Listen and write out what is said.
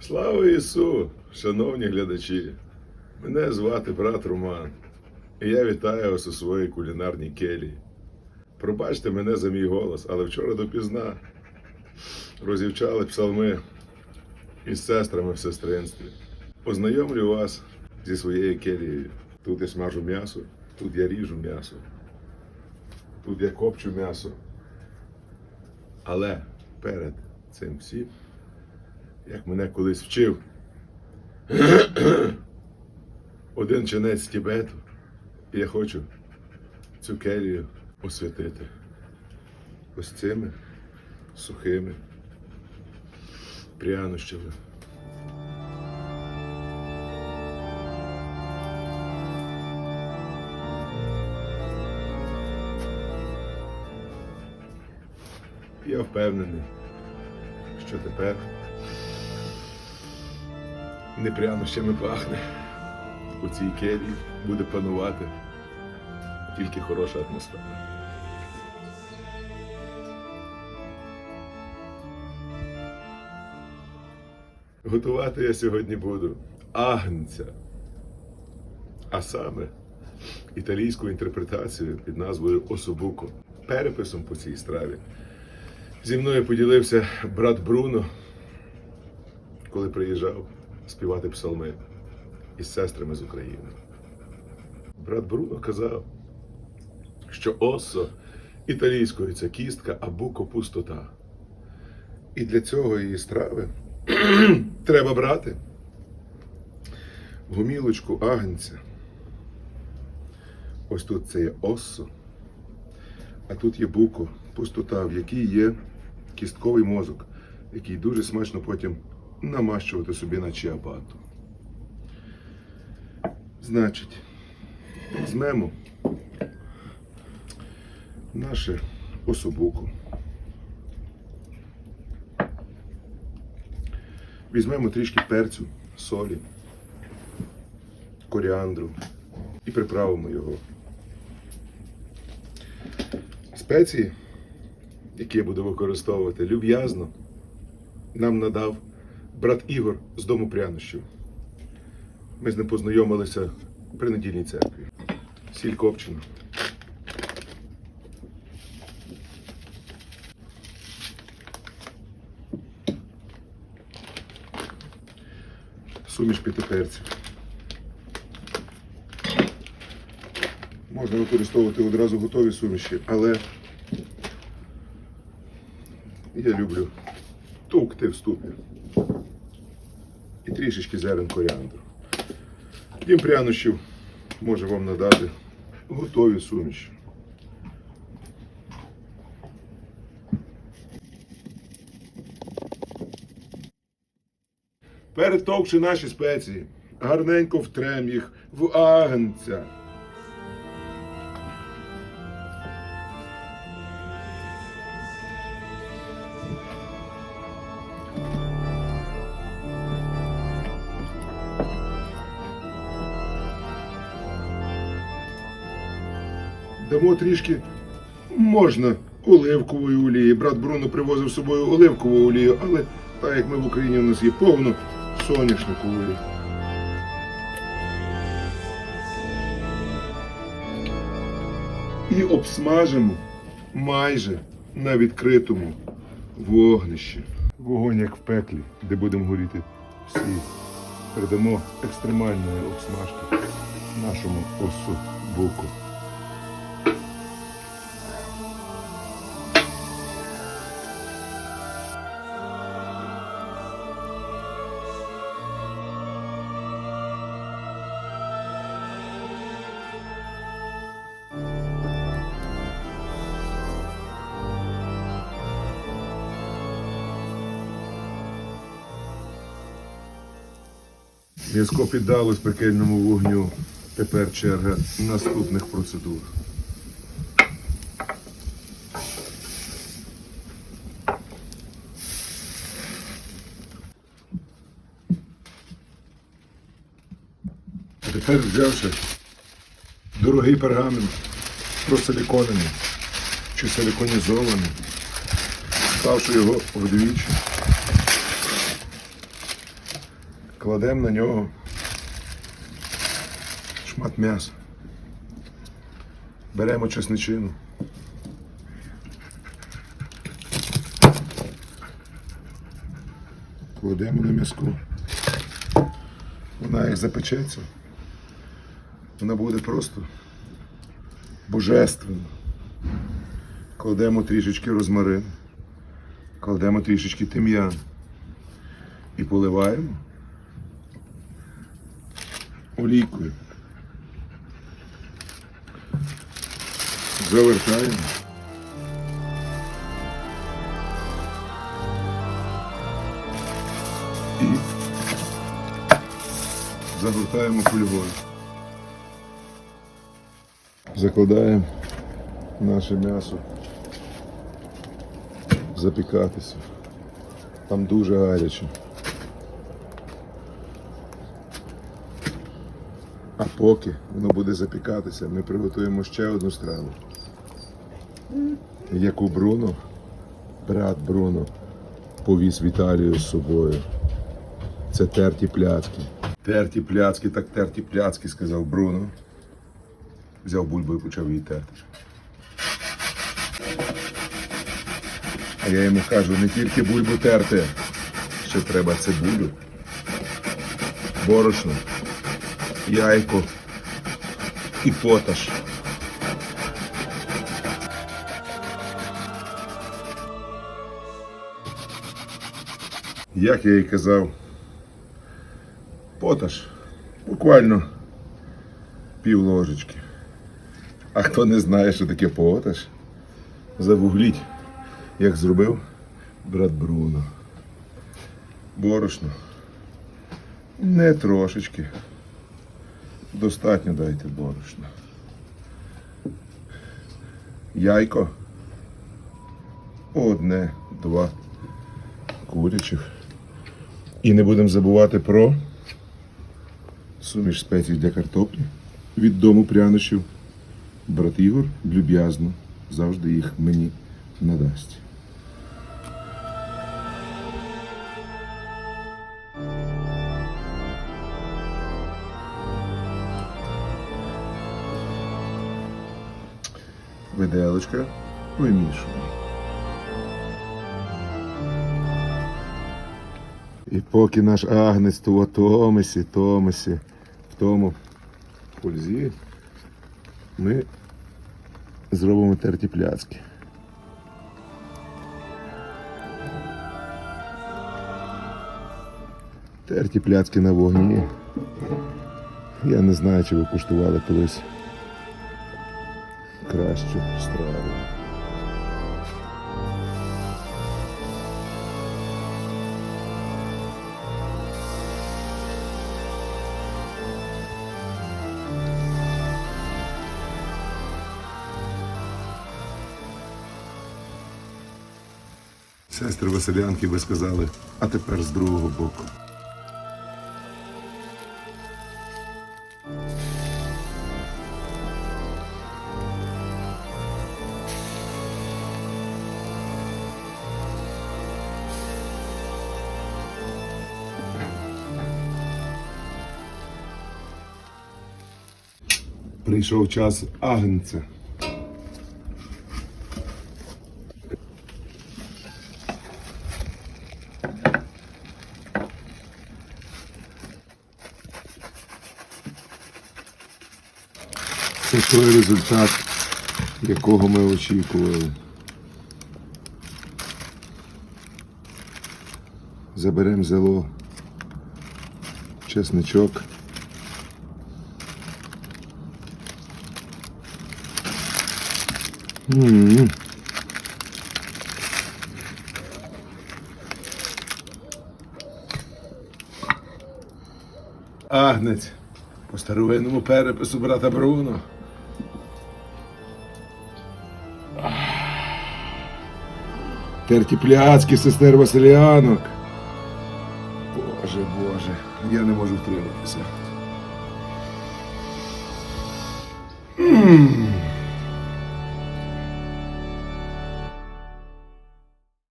Слава Ісу, шановні глядачі! Мене звати брат Роман, і я вітаю вас у своїй кулінарній келії. Пробачте мене за мій голос, але вчора допізна розівчали псалми із сестрами в сестринстві. Ознайомлю вас зі своєю келією. Тут я смажу м'ясо, тут я ріжу м'ясо, тут я копчу м'ясо. Але перед цим всім як мене колись вчив один чинець Тібету, і я хочу цю келію освятити ось цими сухими прянощами. Я впевнений, що тепер не пахне. У цій келії буде панувати тільки хороша атмосфера. Готувати я сьогодні буду агнця, а саме італійську інтерпретацію під назвою Особуко. Переписом по цій страві зі мною поділився брат Бруно, коли приїжджав співати псалми із сестрами з України. Брат Бруно казав, що осо італійською це кістка, а буко пустота. І для цього її страви треба брати гумілочку агнця. Ось тут це є осо, а тут є буко, пустота, в якій є кістковий мозок, який дуже смачно потім намащувати собі на чиабату. Значить, візьмемо наше особуку. Візьмемо трішки перцю, солі, коріандру і приправимо його. Спеції, які я буду використовувати люб'язно, нам надав брат Ігор з дому прянощів. Ми з ним познайомилися при недільній церкві. Сіль копчена. Суміш п'яти перців. Можна використовувати одразу готові суміші, але я люблю тукти в ступі трішечки зерен коріандру. Дім прянощів може вам надати готові суміші. Перетовкши наші спеції, гарненько втрем їх в агнця. Дамо трішки можна оливкової олії. Брат Бруно привозив з собою оливкову олію, але так як ми в Україні у нас є повно соняшникової. І обсмажимо майже на відкритому вогнищі. Вогонь як в пеклі, де будемо горіти всі. Передамо екстремальної обсмажки нашому осу буку. М'язко піддалось пекельному вогню. Тепер черга наступних процедур. А тепер взявши дорогий пергамент просиліконений чи силіконізований, ставши його вдвічі, Кладемо на нього шмат м'яса. Беремо чесничину. Кладемо на м'язку. Вона як запечеться. Вона буде просто божественна. Кладемо трішечки розмарин, кладемо трішечки тим'ян і поливаємо олійкою. Завертаємо. І загортаємо фольгою. Закладаємо наше м'ясо запікатися. Там дуже гаряче. А поки воно буде запікатися, ми приготуємо ще одну страву. Яку Бруно, брат Бруно, повіз в Італію з собою. Це терті пляцки. Терті пляцки, так терті пляцки, сказав Бруно. Взяв бульбу і почав її терти. А я йому кажу, не тільки бульбу терти, ще треба цибулю, борошно, яйко і поташ. Як я і казав, поташ буквально пів ложечки. А хто не знає, що таке поташ, загугліть, як зробив брат Бруно. Борошно. Не трошечки. Достатньо дайте борошна. Яйко. Одне, два курячих. І не будемо забувати про суміш спецій для картоплі від дому прянощів. Брат Ігор люб'язно завжди їх мені надасть. Виделочка вимішуємо. І поки наш агнець то Томесі, Томесі, в тому пульзі, ми зробимо терті пляцки. Терті пляцки на вогні. Я не знаю, чи ви куштували колись кращу страву. Сестри Василянки ви сказали, а тепер з другого боку. Прийшов час агнця. Це той результат, якого ми очікували. Заберемо зело, чесничок. Агнець по старовинному перепису брата Бруно. Терті пляцки сестер Василянок. Боже, Боже, я не можу втриматися. М.